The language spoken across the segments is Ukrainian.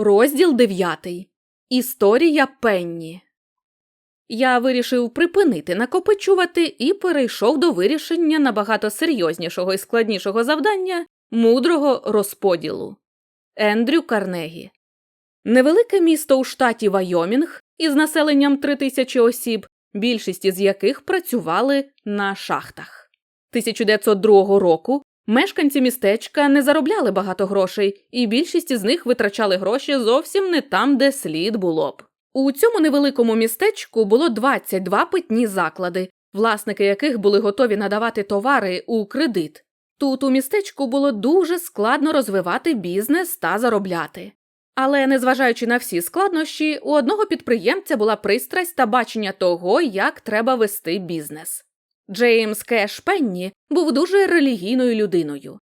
Розділ 9. Історія Пенні. Я вирішив припинити накопичувати і перейшов до вирішення набагато серйознішого і складнішого завдання мудрого розподілу. Ендрю Карнегі. Невелике місто у штаті Вайомінг із населенням 3000 осіб, більшість із яких працювали на шахтах. 1902 року Мешканці містечка не заробляли багато грошей, і більшість із них витрачали гроші зовсім не там, де слід було б. У цьому невеликому містечку було 22 питні заклади, власники яких були готові надавати товари у кредит. Тут у містечку було дуже складно розвивати бізнес та заробляти. Але, незважаючи на всі складнощі, у одного підприємця була пристрасть та бачення того, як треба вести бізнес. Джеймс Кеш Пенні був дуже релігійною людиною.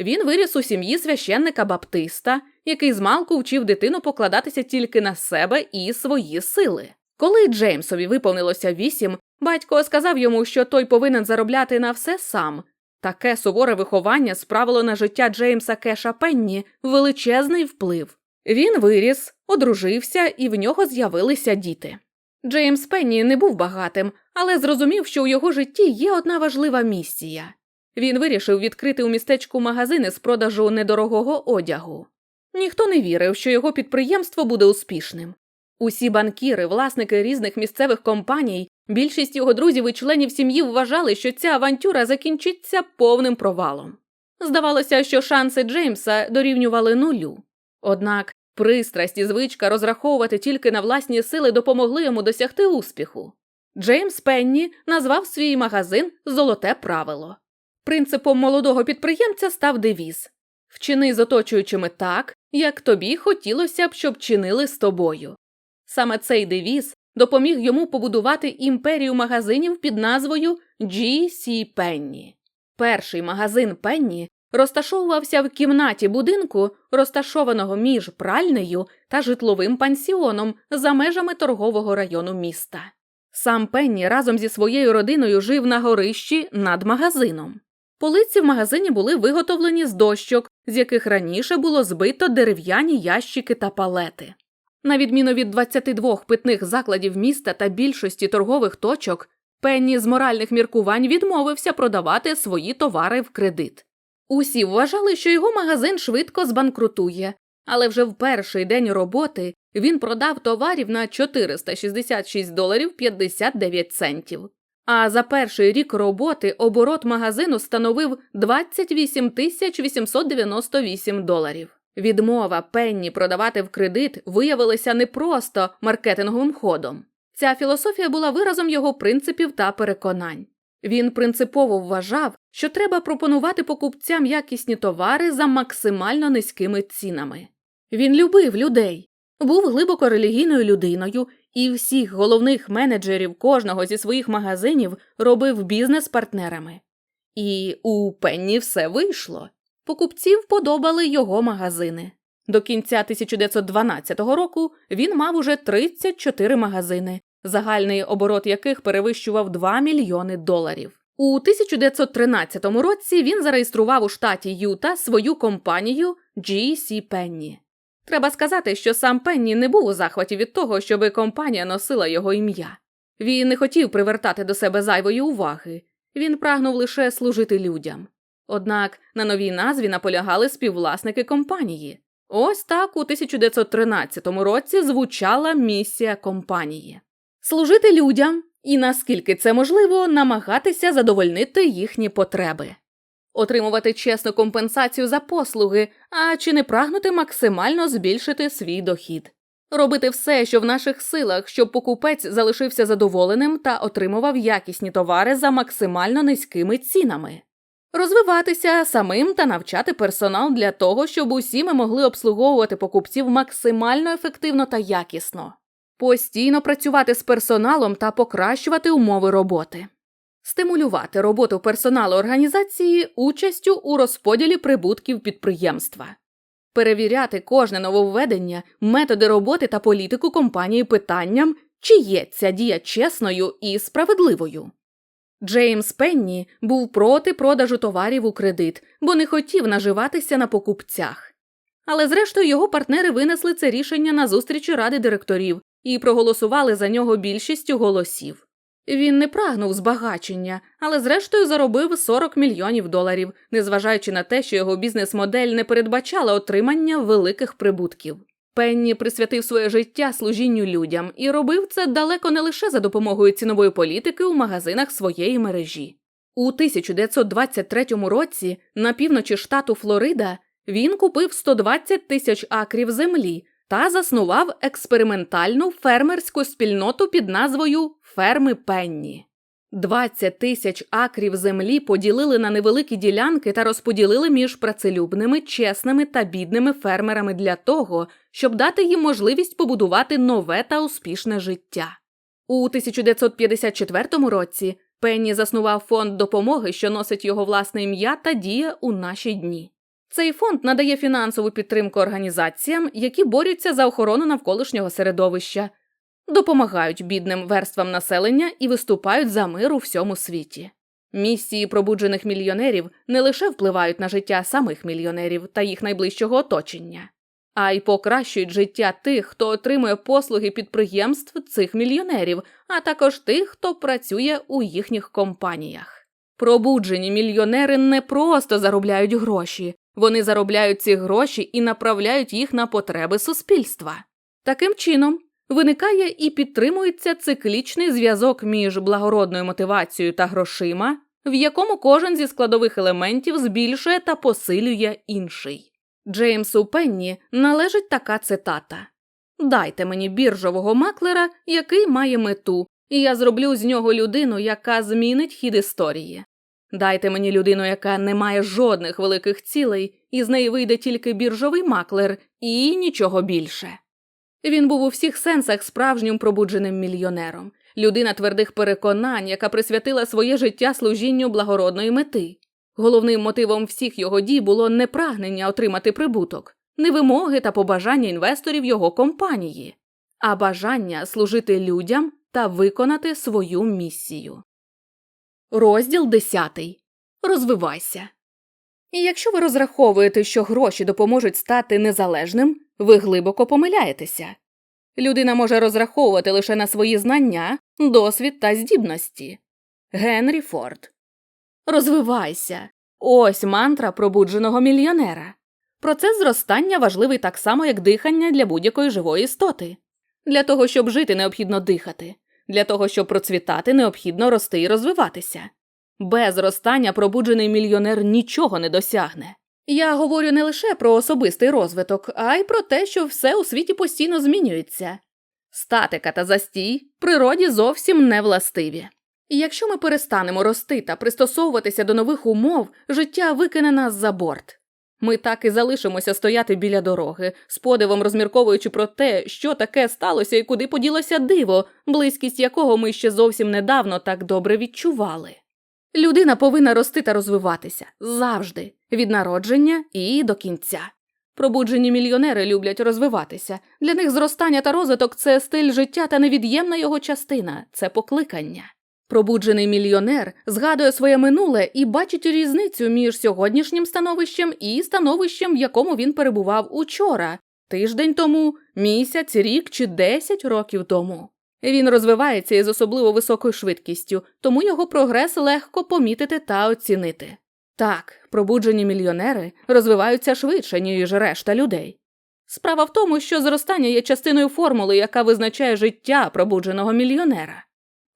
Він виріс у сім'ї священника Баптиста, який змалку вчив дитину покладатися тільки на себе і свої сили. Коли Джеймсові виповнилося вісім, батько сказав йому, що той повинен заробляти на все сам. Таке суворе виховання справило на життя Джеймса Кеша Пенні величезний вплив. Він виріс, одружився, і в нього з'явилися діти. Джеймс Пенні не був багатим, але зрозумів, що у його житті є одна важлива місія. Він вирішив відкрити у містечку магазини з продажу недорогого одягу. Ніхто не вірив, що його підприємство буде успішним. Усі банкіри, власники різних місцевих компаній, більшість його друзів і членів сім'ї вважали, що ця авантюра закінчиться повним провалом. Здавалося, що шанси Джеймса дорівнювали нулю. Однак пристрасть і звичка розраховувати тільки на власні сили допомогли йому досягти успіху. Джеймс Пенні назвав свій магазин Золоте правило. Принципом молодого підприємця став девіз Вчини з оточуючими так, як тобі хотілося б, щоб чинили з тобою. Саме цей девіз допоміг йому побудувати імперію магазинів під назвою G.C. Penny. Перший магазин Пенні розташовувався в кімнаті будинку, розташованого між пральнею та житловим пансіоном за межами торгового району міста. Сам Пенні разом зі своєю родиною жив на горищі над магазином. Полиці в магазині були виготовлені з дощок, з яких раніше було збито дерев'яні ящики та палети. На відміну від 22 питних закладів міста та більшості торгових точок, Пенні з моральних міркувань відмовився продавати свої товари в кредит. Усі вважали, що його магазин швидко збанкрутує, але вже в перший день роботи він продав товарів на 466 доларів 59 центів. А за перший рік роботи оборот магазину становив 28 тисяч 898 доларів. Відмова Пенні продавати в кредит виявилася не просто маркетинговим ходом. Ця філософія була виразом його принципів та переконань. Він принципово вважав, що треба пропонувати покупцям якісні товари за максимально низькими цінами. Він любив людей, був глибоко релігійною людиною і всіх головних менеджерів кожного зі своїх магазинів робив бізнес партнерами. І у Пенні все вийшло. Покупців подобали його магазини. До кінця 1912 року він мав уже 34 магазини, загальний оборот яких перевищував 2 мільйони доларів. У 1913 році він зареєстрував у штаті Юта свою компанію GC Penny. Треба сказати, що сам Пенні не був у захваті від того, щоби компанія носила його ім'я. Він не хотів привертати до себе зайвої уваги, він прагнув лише служити людям. Однак на новій назві наполягали співвласники компанії. Ось так у 1913 році звучала місія компанії служити людям і, наскільки це можливо, намагатися задовольнити їхні потреби. Отримувати чесну компенсацію за послуги, а чи не прагнути максимально збільшити свій дохід, робити все, що в наших силах, щоб покупець залишився задоволеним та отримував якісні товари за максимально низькими цінами. Розвиватися самим та навчати персонал для того, щоб усі ми могли обслуговувати покупців максимально ефективно та якісно, постійно працювати з персоналом та покращувати умови роботи стимулювати роботу персоналу організації участю у розподілі прибутків підприємства, перевіряти кожне нововведення, методи роботи та політику компанії питанням, чи є ця дія чесною і справедливою. Джеймс Пенні був проти продажу товарів у кредит, бо не хотів наживатися на покупцях. Але зрештою його партнери винесли це рішення на зустрічі ради директорів і проголосували за нього більшістю голосів. Він не прагнув збагачення, але зрештою заробив 40 мільйонів доларів, незважаючи на те, що його бізнес-модель не передбачала отримання великих прибутків. Пенні присвятив своє життя служінню людям і робив це далеко не лише за допомогою цінової політики у магазинах своєї мережі. У 1923 році на півночі штату Флорида він купив 120 тисяч акрів землі та заснував експериментальну фермерську спільноту під назвою Ферми Пенні. 20 тисяч акрів землі поділили на невеликі ділянки та розподілили між працелюбними, чесними та бідними фермерами для того, щоб дати їм можливість побудувати нове та успішне життя. У 1954 році Пенні заснував фонд допомоги, що носить його власне ім'я та діє у наші дні. Цей фонд надає фінансову підтримку організаціям, які борються за охорону навколишнього середовища, допомагають бідним верствам населення і виступають за мир у всьому світі. Місії пробуджених мільйонерів не лише впливають на життя самих мільйонерів та їх найближчого оточення, а й покращують життя тих, хто отримує послуги підприємств цих мільйонерів, а також тих, хто працює у їхніх компаніях. Пробуджені мільйонери не просто заробляють гроші, вони заробляють ці гроші і направляють їх на потреби суспільства. Таким чином, виникає і підтримується циклічний зв'язок між благородною мотивацією та грошима, в якому кожен зі складових елементів збільшує та посилює інший. Джеймсу Пенні належить така цитата: Дайте мені біржового маклера, який має мету, і я зроблю з нього людину, яка змінить хід історії. Дайте мені людину, яка не має жодних великих цілей, і з неї вийде тільки біржовий маклер і нічого більше. Він був у всіх сенсах справжнім пробудженим мільйонером, людина твердих переконань, яка присвятила своє життя служінню благородної мети. Головним мотивом всіх його дій було не прагнення отримати прибуток, не вимоги та побажання інвесторів його компанії, а бажання служити людям та виконати свою місію. Розділ 10. Розвивайся. І якщо ви розраховуєте, що гроші допоможуть стати незалежним, ви глибоко помиляєтеся. Людина може розраховувати лише на свої знання, досвід та здібності. Генрі Форд. Розвивайся. Ось мантра пробудженого мільйонера. Процес зростання важливий так само, як дихання для будь-якої живої істоти. Для того, щоб жити, необхідно дихати. Для того, щоб процвітати, необхідно рости і розвиватися. Без зростання пробуджений мільйонер нічого не досягне. Я говорю не лише про особистий розвиток, а й про те, що все у світі постійно змінюється. Статика та застій природі зовсім не властиві. Якщо ми перестанемо рости та пристосовуватися до нових умов, життя викине нас за борт. Ми так і залишимося стояти біля дороги, з подивом розмірковуючи про те, що таке сталося і куди поділося диво, близькість якого ми ще зовсім недавно так добре відчували. Людина повинна рости та розвиватися завжди, від народження і до кінця. Пробуджені мільйонери люблять розвиватися. Для них зростання та розвиток це стиль життя та невід'ємна його частина, це покликання. Пробуджений мільйонер згадує своє минуле і бачить різницю між сьогоднішнім становищем і становищем, в якому він перебував учора, тиждень тому, місяць, рік чи десять років тому. Він розвивається із особливо високою швидкістю, тому його прогрес легко помітити та оцінити. Так, пробуджені мільйонери розвиваються швидше, ніж решта людей. Справа в тому, що зростання є частиною формули, яка визначає життя пробудженого мільйонера.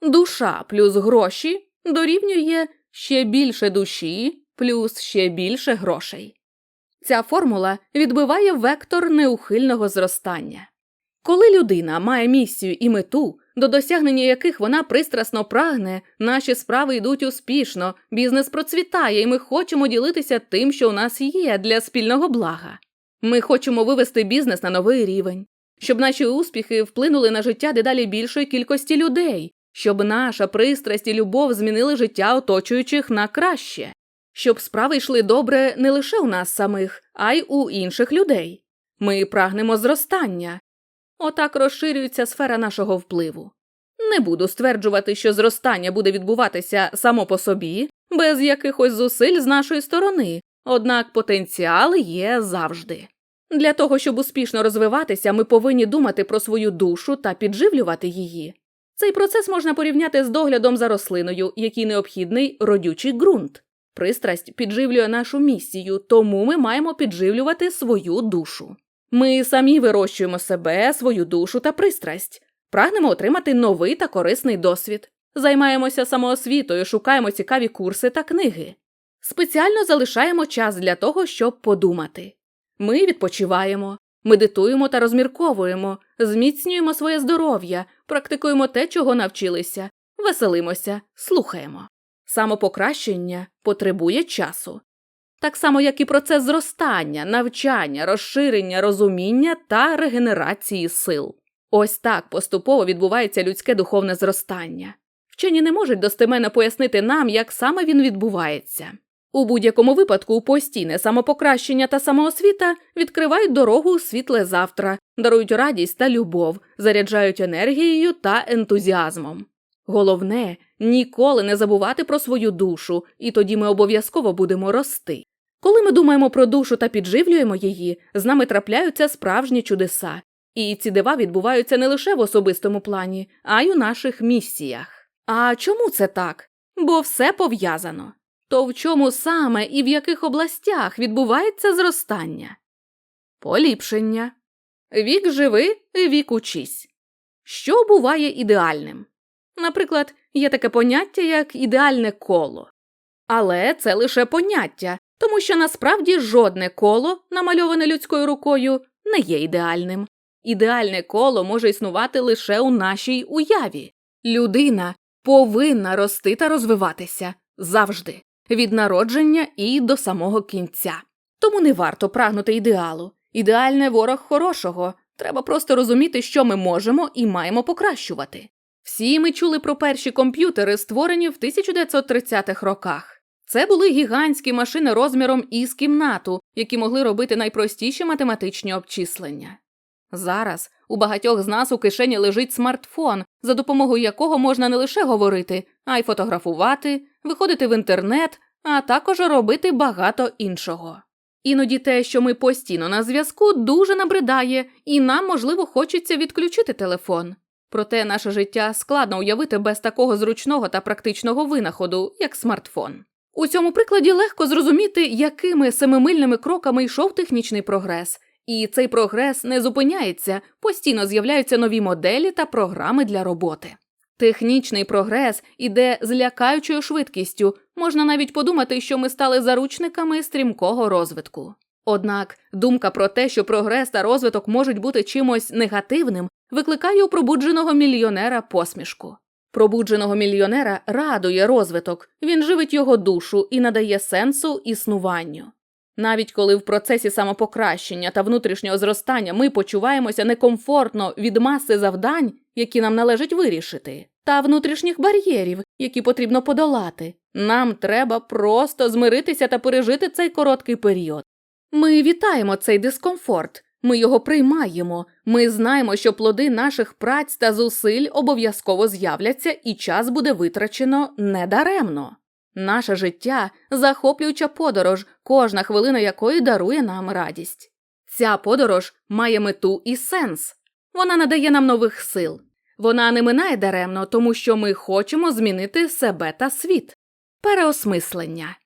Душа плюс гроші дорівнює ще більше душі плюс ще більше грошей. Ця формула відбиває вектор неухильного зростання. Коли людина має місію і мету, до досягнення яких вона пристрасно прагне, наші справи йдуть успішно, бізнес процвітає, і ми хочемо ділитися тим, що у нас є для спільного блага. Ми хочемо вивести бізнес на новий рівень, щоб наші успіхи вплинули на життя дедалі більшої кількості людей, щоб наша пристрасть і любов змінили життя оточуючих на краще, щоб справи йшли добре не лише у нас самих, а й у інших людей. Ми прагнемо зростання. Отак розширюється сфера нашого впливу. Не буду стверджувати, що зростання буде відбуватися само по собі, без якихось зусиль з нашої сторони, однак потенціал є завжди. Для того, щоб успішно розвиватися, ми повинні думати про свою душу та підживлювати її. Цей процес можна порівняти з доглядом за рослиною, який необхідний родючий ґрунт. Пристрасть підживлює нашу місію, тому ми маємо підживлювати свою душу. Ми самі вирощуємо себе, свою душу та пристрасть, прагнемо отримати новий та корисний досвід, займаємося самоосвітою, шукаємо цікаві курси та книги. Спеціально залишаємо час для того, щоб подумати. Ми відпочиваємо, медитуємо та розмірковуємо, зміцнюємо своє здоров'я, практикуємо те, чого навчилися, веселимося, слухаємо. Самопокращення потребує часу. Так само, як і процес зростання, навчання, розширення, розуміння та регенерації сил. Ось так поступово відбувається людське духовне зростання. Вчені не можуть достеменно пояснити нам, як саме він відбувається. У будь-якому випадку постійне самопокращення та самоосвіта відкривають дорогу у світле завтра, дарують радість та любов, заряджають енергією та ентузіазмом. Головне ніколи не забувати про свою душу, і тоді ми обов'язково будемо рости. Коли ми думаємо про душу та підживлюємо її, з нами трапляються справжні чудеса, і ці дива відбуваються не лише в особистому плані, а й у наших місіях. А чому це так? Бо все пов'язано. То в чому саме і в яких областях відбувається зростання? Поліпшення. Вік живи, вік учись. Що буває ідеальним? Наприклад, є таке поняття, як ідеальне коло. Але це лише поняття, тому що насправді жодне коло, намальоване людською рукою, не є ідеальним. Ідеальне коло може існувати лише у нашій уяві. Людина повинна рости та розвиватися завжди, від народження і до самого кінця. Тому не варто прагнути ідеалу. Ідеальне ворог хорошого. Треба просто розуміти, що ми можемо і маємо покращувати. Всі ми чули про перші комп'ютери, створені в 1930-х роках. Це були гігантські машини розміром із кімнату, які могли робити найпростіші математичні обчислення. Зараз у багатьох з нас у кишені лежить смартфон, за допомогою якого можна не лише говорити, а й фотографувати, виходити в інтернет, а також робити багато іншого. Іноді те, що ми постійно на зв'язку, дуже набридає, і нам, можливо, хочеться відключити телефон. Проте наше життя складно уявити без такого зручного та практичного винаходу, як смартфон. У цьому прикладі легко зрозуміти, якими семимильними кроками йшов технічний прогрес, і цей прогрес не зупиняється, постійно з'являються нові моделі та програми для роботи. Технічний прогрес іде з лякаючою швидкістю, можна навіть подумати, що ми стали заручниками стрімкого розвитку. Однак думка про те, що прогрес та розвиток можуть бути чимось негативним, викликає у пробудженого мільйонера посмішку. Пробудженого мільйонера радує розвиток, він живить його душу і надає сенсу існуванню. Навіть коли в процесі самопокращення та внутрішнього зростання ми почуваємося некомфортно від маси завдань, які нам належить вирішити, та внутрішніх бар'єрів, які потрібно подолати, нам треба просто змиритися та пережити цей короткий період. Ми вітаємо цей дискомфорт, ми його приймаємо, ми знаємо, що плоди наших праць та зусиль обов'язково з'являться, і час буде витрачено недаремно. Наше життя захоплююча подорож, кожна хвилина якої дарує нам радість. Ця подорож має мету і сенс. Вона надає нам нових сил. Вона не минає даремно, тому що ми хочемо змінити себе та світ. Переосмислення.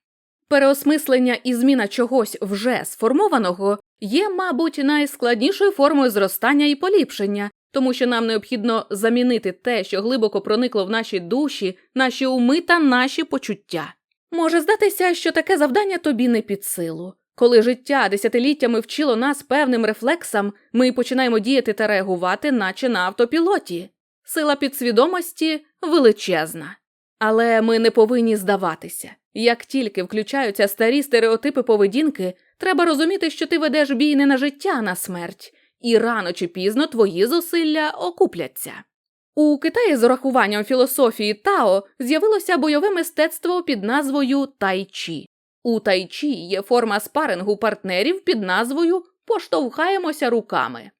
Переосмислення і зміна чогось вже сформованого є, мабуть, найскладнішою формою зростання і поліпшення, тому що нам необхідно замінити те, що глибоко проникло в наші душі, наші уми та наші почуття. Може здатися, що таке завдання тобі не під силу. Коли життя десятиліттями вчило нас певним рефлексам, ми починаємо діяти та реагувати, наче на автопілоті. Сила підсвідомості величезна. Але ми не повинні здаватися. Як тільки включаються старі стереотипи поведінки, треба розуміти, що ти ведеш бій не на життя, а на смерть, і рано чи пізно твої зусилля окупляться. У Китаї з урахуванням філософії Тао з'явилося бойове мистецтво під назвою тайчі. У тайчі є форма спарингу партнерів під назвою Поштовхаємося руками.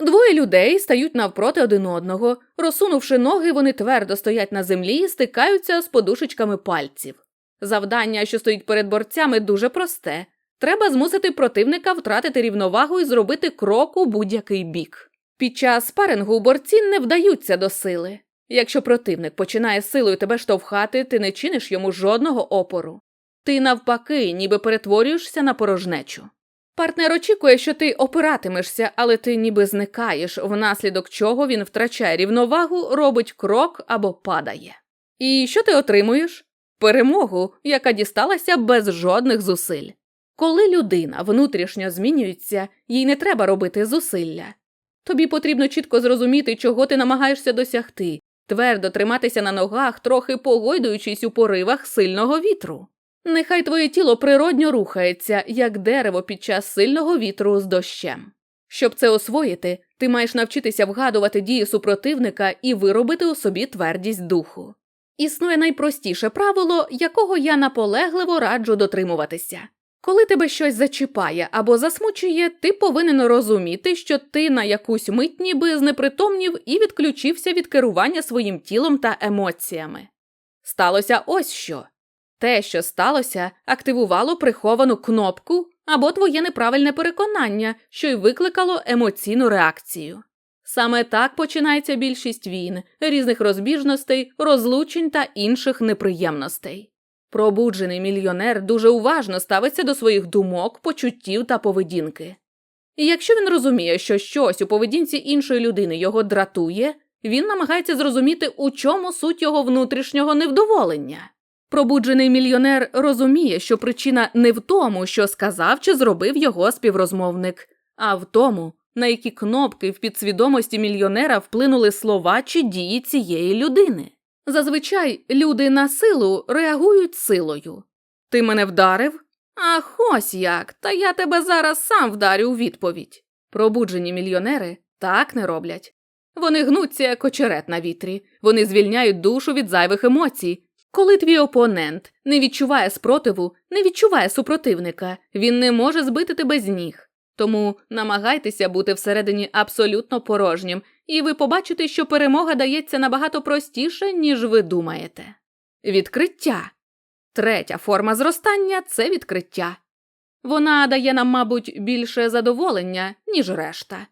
Двоє людей стають навпроти один одного, розсунувши ноги, вони твердо стоять на землі і стикаються з подушечками пальців. Завдання, що стоїть перед борцями, дуже просте Треба змусити противника втратити рівновагу і зробити крок у будь-який бік. Під час спарингу борці не вдаються до сили. Якщо противник починає силою тебе штовхати, ти не чиниш йому жодного опору. Ти навпаки, ніби перетворюєшся на порожнечу. Партнер очікує, що ти опиратимешся, але ти ніби зникаєш, внаслідок чого він втрачає рівновагу, робить крок або падає. І що ти отримуєш? Перемогу, яка дісталася без жодних зусиль. Коли людина внутрішньо змінюється, їй не треба робити зусилля. Тобі потрібно чітко зрозуміти, чого ти намагаєшся досягти, твердо триматися на ногах, трохи погойдуючись у поривах сильного вітру. Нехай твоє тіло природньо рухається, як дерево під час сильного вітру з дощем. Щоб це освоїти, ти маєш навчитися вгадувати дії супротивника і виробити у собі твердість духу. Існує найпростіше правило, якого я наполегливо раджу дотримуватися. Коли тебе щось зачіпає або засмучує, ти повинен розуміти, що ти на якусь мить ніби знепритомнів і відключився від керування своїм тілом та емоціями. Сталося ось що. Те, що сталося, активувало приховану кнопку або твоє неправильне переконання, що й викликало емоційну реакцію. Саме так починається більшість війн, різних розбіжностей, розлучень та інших неприємностей. Пробуджений мільйонер дуже уважно ставиться до своїх думок, почуттів та поведінки. І якщо він розуміє, що щось у поведінці іншої людини його дратує, він намагається зрозуміти, у чому суть його внутрішнього невдоволення. Пробуджений мільйонер розуміє, що причина не в тому, що сказав чи зробив його співрозмовник, а в тому, на які кнопки в підсвідомості мільйонера вплинули слова чи дії цієї людини. Зазвичай люди на силу реагують силою. Ти мене вдарив? Ах, ось як, та я тебе зараз сам вдарю у відповідь. Пробуджені мільйонери так не роблять. Вони гнуться як очерет на вітрі, вони звільняють душу від зайвих емоцій. Коли твій опонент не відчуває спротиву, не відчуває супротивника, він не може збити тебе з ніг. Тому намагайтеся бути всередині абсолютно порожнім, і ви побачите, що перемога дається набагато простіше, ніж ви думаєте. Відкриття. Третя форма зростання це відкриття. Вона дає нам, мабуть, більше задоволення, ніж решта.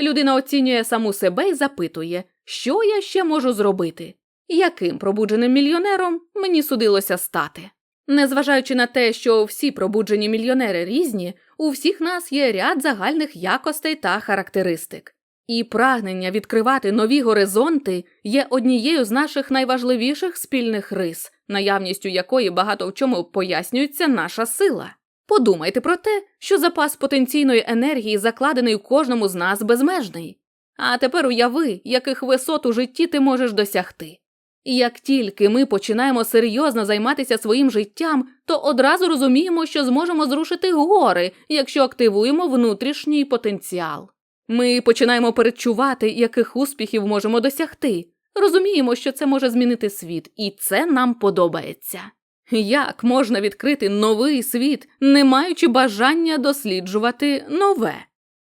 Людина оцінює саму себе і запитує, що я ще можу зробити, яким пробудженим мільйонером мені судилося стати. Незважаючи на те, що всі пробуджені мільйонери різні, у всіх нас є ряд загальних якостей та характеристик. І прагнення відкривати нові горизонти є однією з наших найважливіших спільних рис, наявністю якої багато в чому пояснюється наша сила. Подумайте про те, що запас потенційної енергії закладений у кожному з нас безмежний. А тепер уяви, яких висот у житті ти можеш досягти. Як тільки ми починаємо серйозно займатися своїм життям, то одразу розуміємо, що зможемо зрушити гори, якщо активуємо внутрішній потенціал. Ми починаємо передчувати, яких успіхів можемо досягти. Розуміємо, що це може змінити світ, і це нам подобається. Як можна відкрити новий світ, не маючи бажання досліджувати нове?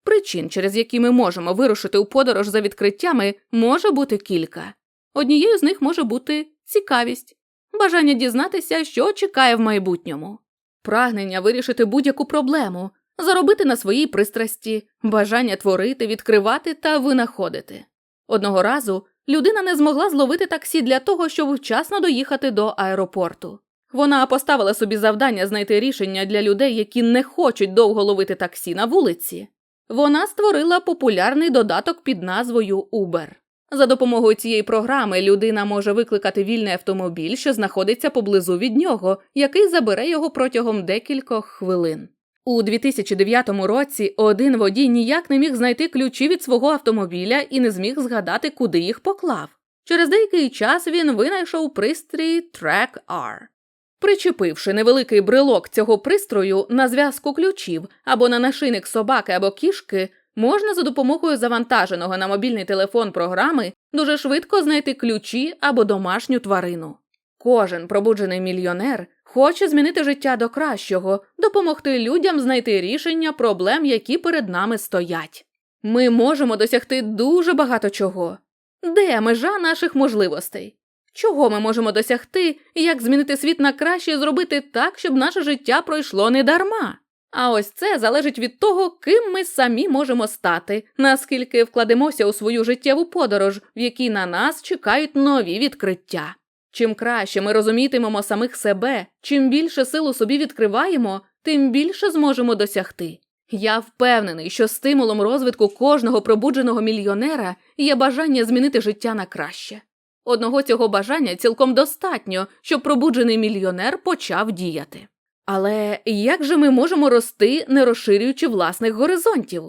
Причин, через які ми можемо вирушити у подорож за відкриттями, може бути кілька. Однією з них може бути цікавість, бажання дізнатися, що чекає в майбутньому, прагнення вирішити будь-яку проблему, заробити на своїй пристрасті, бажання творити, відкривати та винаходити. Одного разу людина не змогла зловити таксі для того, щоб вчасно доїхати до аеропорту. Вона поставила собі завдання знайти рішення для людей, які не хочуть довго ловити таксі на вулиці. Вона створила популярний додаток під назвою Uber. За допомогою цієї програми людина може викликати вільний автомобіль, що знаходиться поблизу від нього, який забере його протягом декількох хвилин. У 2009 році один водій ніяк не міг знайти ключі від свого автомобіля і не зміг згадати, куди їх поклав. Через деякий час він винайшов пристрій Track R. Причепивши невеликий брелок цього пристрою на зв'язку ключів або на нашийник собаки або кішки, можна за допомогою завантаженого на мобільний телефон програми дуже швидко знайти ключі або домашню тварину. Кожен пробуджений мільйонер хоче змінити життя до кращого, допомогти людям знайти рішення проблем, які перед нами стоять. Ми можемо досягти дуже багато чого. Де межа наших можливостей? Чого ми можемо досягти і як змінити світ на краще і зробити так, щоб наше життя пройшло недарма? А ось це залежить від того, ким ми самі можемо стати, наскільки вкладемося у свою життєву подорож, в якій на нас чекають нові відкриття. Чим краще ми розумітимемо самих себе, чим більше сил у собі відкриваємо, тим більше зможемо досягти. Я впевнений, що стимулом розвитку кожного пробудженого мільйонера є бажання змінити життя на краще. Одного цього бажання цілком достатньо, щоб пробуджений мільйонер почав діяти. Але як же ми можемо рости, не розширюючи власних горизонтів?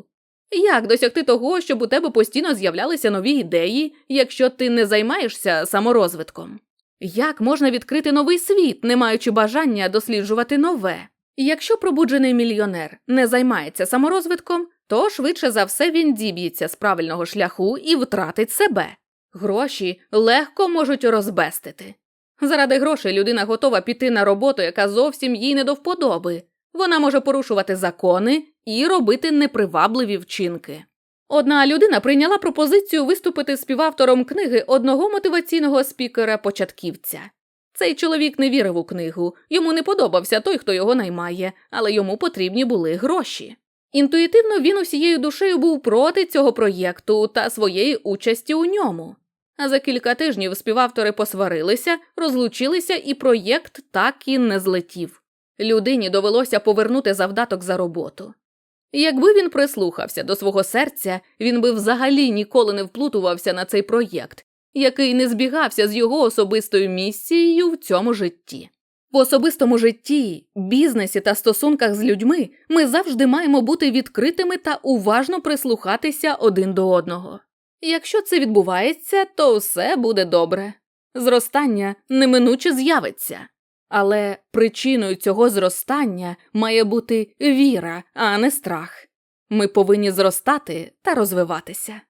Як досягти того, щоб у тебе постійно з'являлися нові ідеї, якщо ти не займаєшся саморозвитком? Як можна відкрити новий світ, не маючи бажання досліджувати нове? Якщо пробуджений мільйонер не займається саморозвитком, то швидше за все він діб'ється з правильного шляху і втратить себе. Гроші легко можуть розбестити. Заради грошей людина готова піти на роботу, яка зовсім їй не до вподоби. Вона може порушувати закони і робити непривабливі вчинки. Одна людина прийняла пропозицію виступити співавтором книги одного мотиваційного спікера-початківця. Цей чоловік не вірив у книгу, йому не подобався той, хто його наймає, але йому потрібні були гроші. Інтуїтивно він усією душею був проти цього проєкту та своєї участі у ньому. А за кілька тижнів співавтори посварилися, розлучилися, і проєкт так і не злетів. Людині довелося повернути завдаток за роботу. Якби він прислухався до свого серця, він би взагалі ніколи не вплутувався на цей проєкт, який не збігався з його особистою місією в цьому житті. В особистому житті, бізнесі та стосунках з людьми ми завжди маємо бути відкритими та уважно прислухатися один до одного. Якщо це відбувається, то все буде добре. Зростання неминуче з'явиться. Але причиною цього зростання має бути віра, а не страх. Ми повинні зростати та розвиватися.